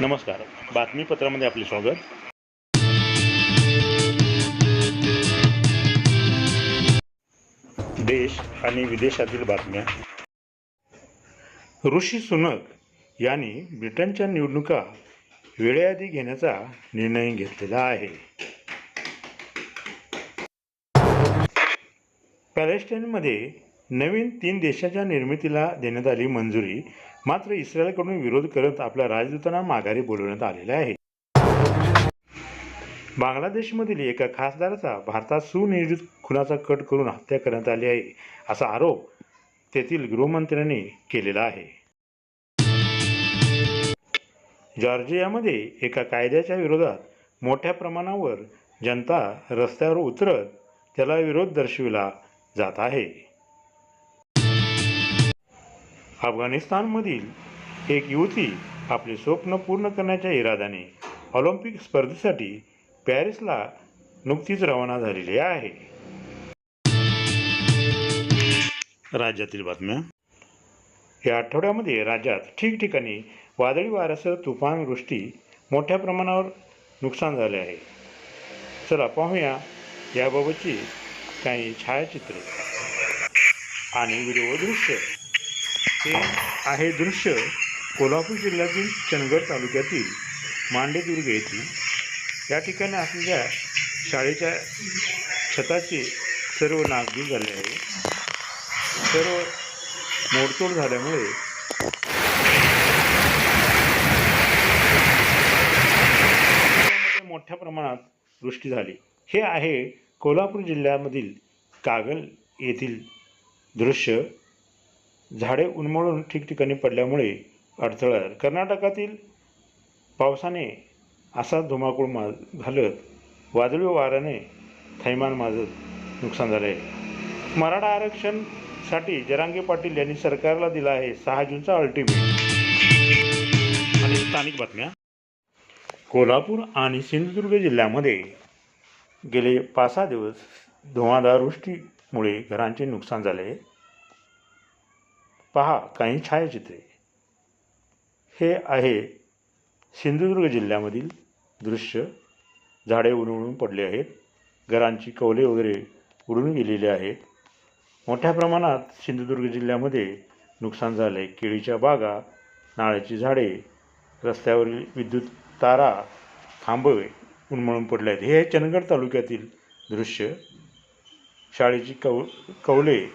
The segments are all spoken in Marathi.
नमस्कार. बातमीपत्रामध्ये आपले स्वागत. देश आणि विदेशातील बातम्या. ऋषी सुनक यांनी ब्रिटनच्या निवडणुका वेळेआधी घेण्याचा निर्णय घेतलेला आहे. पॅलेस्टाईनमध्ये नवीन तीन देशाच्या निर्मितीला देण्यात आली मंजुरी. मात्र इस्रायलकडून विरोध करत आपल्या राजदूतांना माघारी बोलवण्यात आलेले आहे. बांगलादेशमधील एका खासदाराचा भारतात सुनियोजित खुनाचा कट करून हत्या करण्यात आली आहे असा आरोप तेथील गृहमंत्र्यांनी केलेला आहे. जॉर्जियामध्ये एका कायद्याच्या विरोधात मोठ्या प्रमाणावर जनता रस्त्यावर उतरत त्याला विरोध दर्शविला जात आहे. अफगाणिस्तानमधील एक युवती आपले स्वप्न पूर्ण करण्याच्या इराद्याने ऑलिम्पिक स्पर्धेसाठी पॅरिसला नुकतीच रवाना झालेली आहे. राज्यातील बातम्या. या आठवड्यामध्ये राज्यात ठिकठिकाणी वादळी वाऱ्यासह तुफान वृष्टी मोठ्या प्रमाणावर नुकसान झाले आहे. चला पाहूया याबाबतची काही छायाचित्रे आणि व्हिडिओ दृश्य. हे आहे दृश्य कोल्हापूर जिल्ह्यातील चंदगड तालुक्यातील मांडेदुर्ग येथील. या ठिकाणी असलेल्या शाळेच्या छताचे सर्व नागरिक झाले आहे. सर्व मोडतोड झाल्यामुळे मोठ्या प्रमाणात वृष्टी झाली. हे आहे कोल्हापूर जिल्ह्यामधील कागल येथील दृश्य. झाडे उन्मळून ठिकठिकाणी पडल्यामुळे अडथळा कर्नाटकातील पावसाने असा धुमाकूळ मा घालत वादळी वाऱ्याने थैमान माजत नुकसान झाले. आहे मराठा आरक्षणसाठी जरांगे पाटील यांनी सरकारला दिला आहे सहा जूनचा अल्टिमेट आणि स्थानिक बातम्या. कोल्हापूर आणि सिंधुदुर्ग जिल्ह्यामध्ये गेले पाच सहा दिवस धुवाधार वृष्टीमुळे घरांचे नुकसान झाले. पहा काही छायाचित्रे. हे आहे सिंधुदुर्ग जिल्ह्यामधील दृश्य. झाडे उन्मळून पडले आहेत. घरांची कौले वगैरे उडून गेलेले आहेत. मोठ्या प्रमाणात सिंधुदुर्ग जिल्ह्यामध्ये नुकसान झालं आहे केळीच्या बागा नारळाची झाडे रस्त्यावरील विद्युत तारा थांबवे उन्मळून पडले आहेत. हे चंदगड तालुक्यातील दृश्य. शाळेची कौ कौले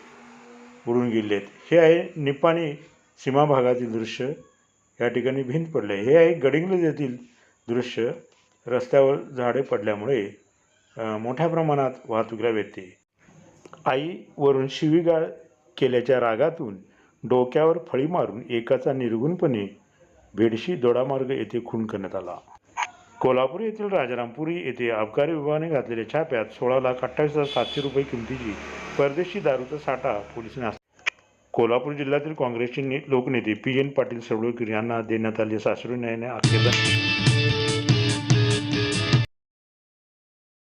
बुडून गेले आहेत हे आहे निपाणी सीमा भागातील दृश्य. या ठिकाणी भिंत पडले हे आहे गडिंग्लज येथील दृश्य. रस्त्यावर झाडे पडल्यामुळे मोठ्या प्रमाणात वाहतुकीला व्यत्यय आईवरून शिवीगाळ केल्याच्या रागातून डोक्यावर फळी मारून एकाचा निर्गुणपणे भेडशी दोडामार्ग येथे खून करण्यात आला. कोल्हापूर येथील राजारामपुरी येथे अबकारी विभागाने घातलेल्या छाप्यात सोळा लाख अठ्ठावीस हजार सातशे रुपये किमतीची परदेशी दारूचा साठा पोलिसांनी कोल्हापूर जिल्ह्यातील काँग्रेसचे लोकनेते पी एन पाटील सडोळकर यांना देण्यात आले सासरू न्यायाने आखेरला